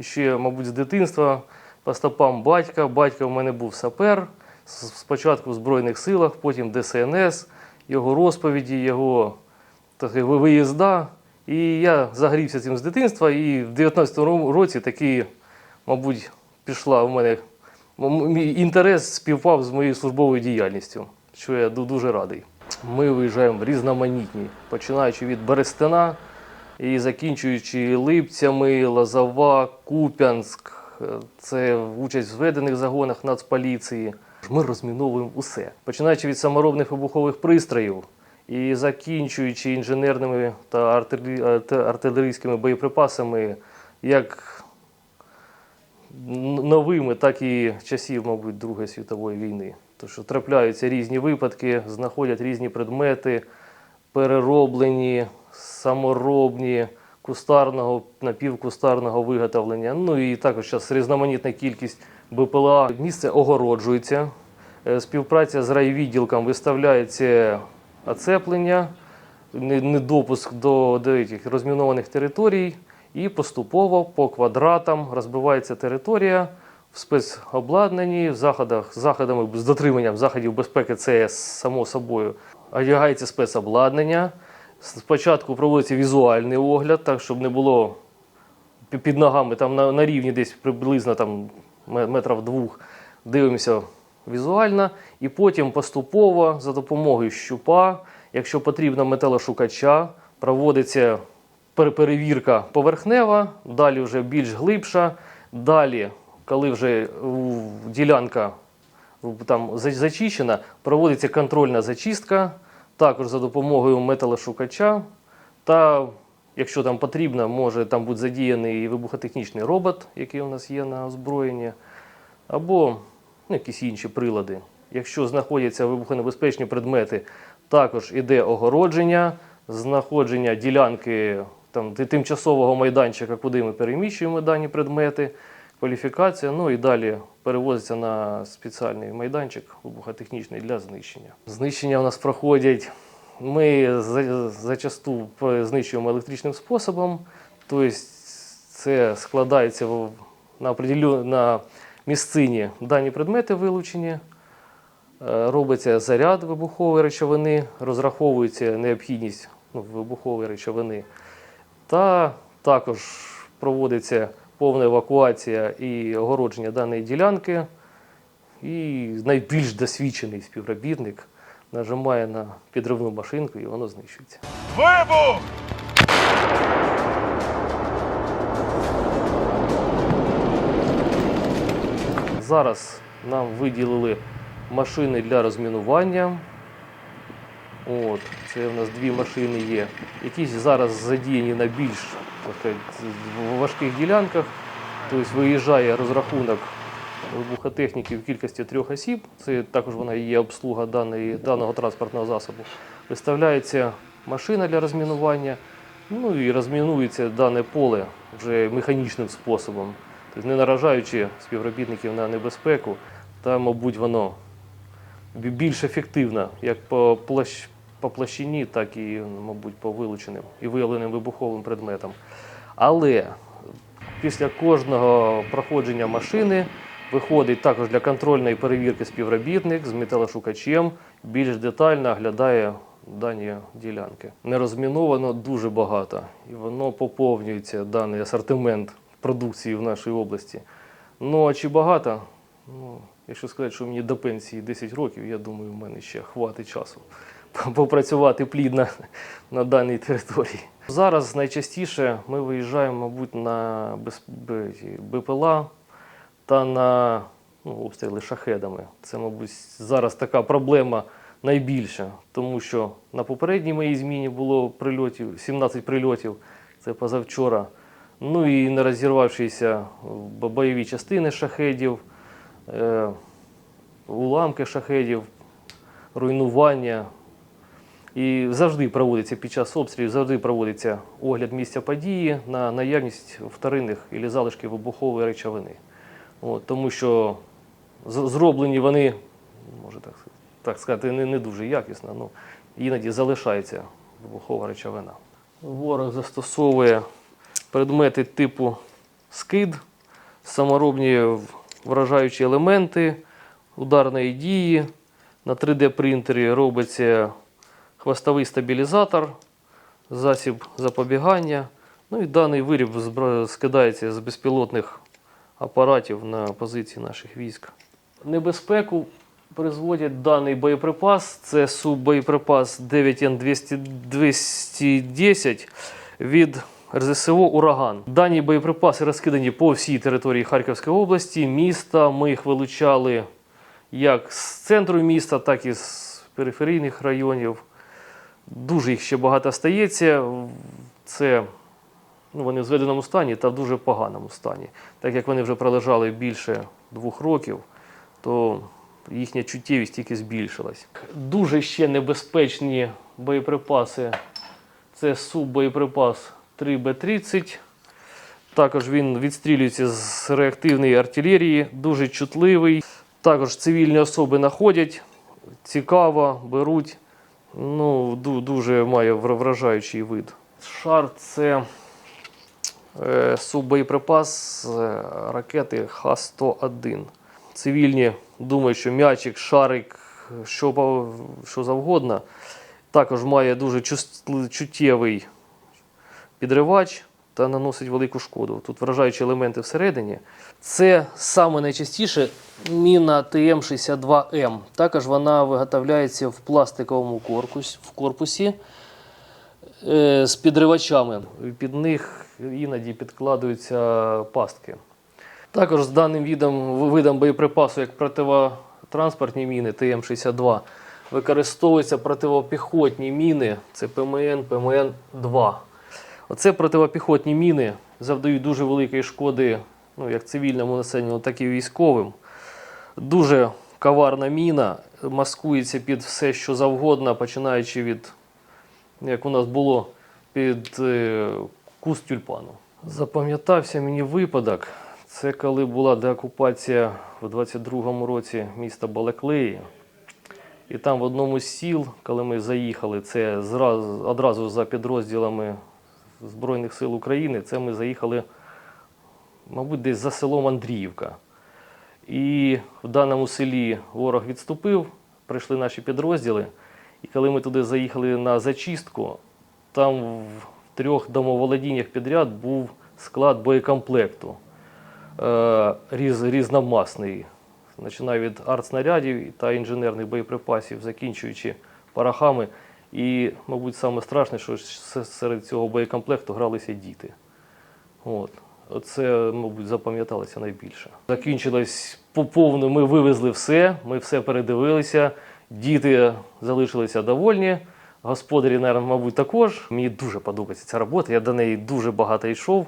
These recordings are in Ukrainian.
ще, мабуть, з дитинства по стопам батька. Батько в мене був сапер, спочатку в Збройних силах, потім ДСНС, його розповіді, його так, виїзда. І я загрівся цим з дитинства, і в 19-му році таки, мабуть, пішла у мене мій інтерес співпав з моєю службовою діяльністю, що я дуже радий. Ми виїжджаємо різноманітні, починаючи від Берестина і закінчуючи Липцями, Лозова, Куп'янськ. Е, Це участь в зведених загонах Нацполіції. Ми розміновуємо усе, починаючи від саморобних вибухових пристроїв і закінчуючи інженерними та е, та артилерійськими боєприпасами, як новими, так і часів, мабуть, Другої світової війни. Тому що трапляються різні випадки, знаходять різні предмети, перероблені, саморобні, кустарного, напівкустарного виготовлення. Ну і також зараз різноманітна кількість БПЛА. Місце огороджується. Е, Співпраця з райвідділком виставляється оцеплення, недопуск до деяких розмінованих територій, і поступово по квадратам розбивається територія в спецобладнанні, в заходах, заходами з дотриманням заходів безпеки, це само собою. Одягається спецобладнання. Спочатку проводиться візуальний огляд, так щоб не було під ногами там на, на рівні десь приблизно там метрів двох. Дивимося візуально, і потім поступово за допомогою щупа, якщо потрібно металошукача, проводиться пер- перевірка поверхнева, далі вже більш глибша. Далі, коли вже ділянка там зачищена, проводиться контрольна зачистка, також за допомогою металошукача. Та, якщо там потрібно, може там бути задіяний вибухотехнічний робот, який у нас є на озброєнні, або ну, якісь інші прилади. Якщо знаходяться вибухонебезпечні предмети, також іде огородження, знаходження ділянки там, тимчасового майданчика, куди ми переміщуємо дані предмети, кваліфікація, ну і далі перевозиться на спеціальний майданчик вибухотехнічний для знищення. Знищення у нас проходять. Ми зачасту знищуємо електричним способом, тобто це складається в- на, на місцині. Дані предмети вилучені, е, робиться заряд вибухової речовини, розраховується необхідність ну, вибухової речовини, та також проводиться повна евакуація і огородження даної ділянки. І найбільш досвідчений співробітник нажимає на підривну машинку і воно знищується. Вибух! Зараз нам виділили машини для розмінування. От, це в нас дві машини є. Якісь зараз задіяні на більш так сказати, важких ділянках. Тобто виїжджає розрахунок вибухотехніки в кількості трьох осіб. Це також вона є обслуга даної, даного транспортного засобу. Виставляється машина для розмінування, ну і розмінується дане поле вже механічним способом, тобто не наражаючи співробітників на небезпеку, та, мабуть, воно більш ефективно як по, площ, по площині, так і, мабуть, по вилученим і виявленим вибуховим предметам. Але після кожного проходження машини виходить також для контрольної перевірки співробітник з металошукачем, більш детально оглядає дані ділянки. Не розміновано дуже багато, і воно поповнюється даний асортимент продукції в нашій області. Ну а чи багато? Ну, якщо сказати, що мені до пенсії 10 років, я думаю, в мене ще хватить часу попрацювати плідно на даній території. Зараз найчастіше ми виїжджаємо, мабуть, на БПЛА та на ну, обстріли шахедами. Це, мабуть, зараз така проблема найбільша, тому що на попередній моїй зміні було прильотів, 17 прильотів, це позавчора. Ну і не розірвавшися бойові частини шахедів, е, уламки шахедів, руйнування. І завжди проводиться під час обстрілів, завжди проводиться огляд місця події на наявність вторинних і залишків вибухової речовини. От, тому що зроблені вони, може так, так сказати, не, не дуже якісно, ну, іноді залишається вибухова речовина. Ворог застосовує предмети типу скид, саморобні вражаючі елементи ударної дії. На 3D-принтері робиться хвостовий стабілізатор, засіб запобігання. Ну і даний виріб скидається з безпілотних апаратів на позиції наших військ. Небезпеку призводять даний боєприпас. Це суббоєприпас 9Н210 від РЗСО Ураган. Дані боєприпаси розкидані по всій території Харківської області, міста. Ми їх вилучали як з центру міста, так і з периферійних районів. Дуже їх ще багато стається. Це ну, вони в зведеному стані та в дуже поганому стані. Так як вони вже пролежали більше двох років, то їхня чуттєвість тільки збільшилась. Дуже ще небезпечні боєприпаси це суббоєприпас 3Б30. Також він відстрілюється з реактивної артилерії, дуже чутливий. Також цивільні особи знаходять, цікаво, беруть. Ну, дуже має вражаючий вид. Шар це е, суббоєприпас е, ракети Х-101. Цивільні думають, що м'ячик, шарик, що, що завгодно. Також має дуже чуттєвий підривач та наносить велику шкоду. Тут вражаючі елементи всередині. Це саме найчастіше міна ТМ-62М. Також вона виготовляється в пластиковому корпусі, в корпусі е, з підривачами. Під них іноді підкладаються пастки. Також з даним видом, видом боєприпасу, як противотранспортні міни ТМ-62, використовуються противопіхотні міни, це ПМН, ПМН-2. Оце противопіхотні міни завдають дуже великої шкоди ну, як цивільному населенню, так і військовим. Дуже коварна міна, маскується під все, що завгодно, починаючи від, як у нас було, під е, куст тюльпану. Запам'ятався мені випадок. Це коли була деокупація в 22-му році міста Балаклеї. І там в одному з сіл, коли ми заїхали, це зразу, одразу за підрозділами Збройних сил України, це ми заїхали, мабуть, десь за селом Андріївка. І в даному селі ворог відступив, прийшли наші підрозділи. І коли ми туди заїхали на зачистку, там в трьох домоволодіннях підряд був склад боєкомплекту е, різ, різномасний. Починаю від артснарядів та інженерних боєприпасів, закінчуючи порохами. І, мабуть, саме страшне, що серед цього боєкомплекту гралися діти. От. Оце, мабуть, запам'яталося найбільше. Закінчилось поповну, ми вивезли все, ми все передивилися, діти залишилися довольні, господарі, мабуть, також. Мені дуже подобається ця робота, я до неї дуже багато йшов.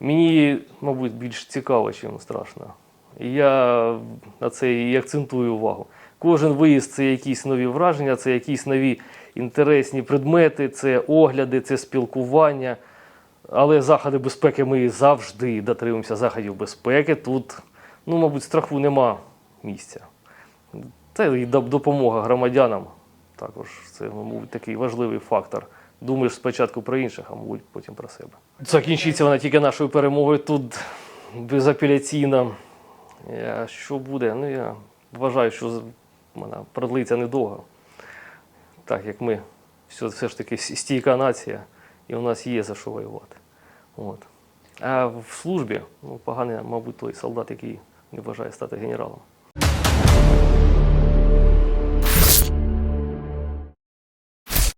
Мені, мабуть, більш цікаво, ніж страшно. Я на це і акцентую увагу. Кожен виїзд це якісь нові враження, це якісь нові інтересні предмети, це огляди, це спілкування. Але заходи безпеки ми завжди дотримуємося заходів безпеки. Тут, ну, мабуть, страху нема місця. Це і допомога громадянам також це, мабуть, такий важливий фактор. Думаєш спочатку про інших, а мабуть, потім про себе. Закінчиться вона тільки нашою перемогою тут безапеляційно. Що буде? Ну, я вважаю, що вона продлиться недовго. Так як ми все, все ж таки стійка нація, і у нас є за що воювати. От. А в службі ну, поганий, мабуть, той солдат, який не бажає стати генералом.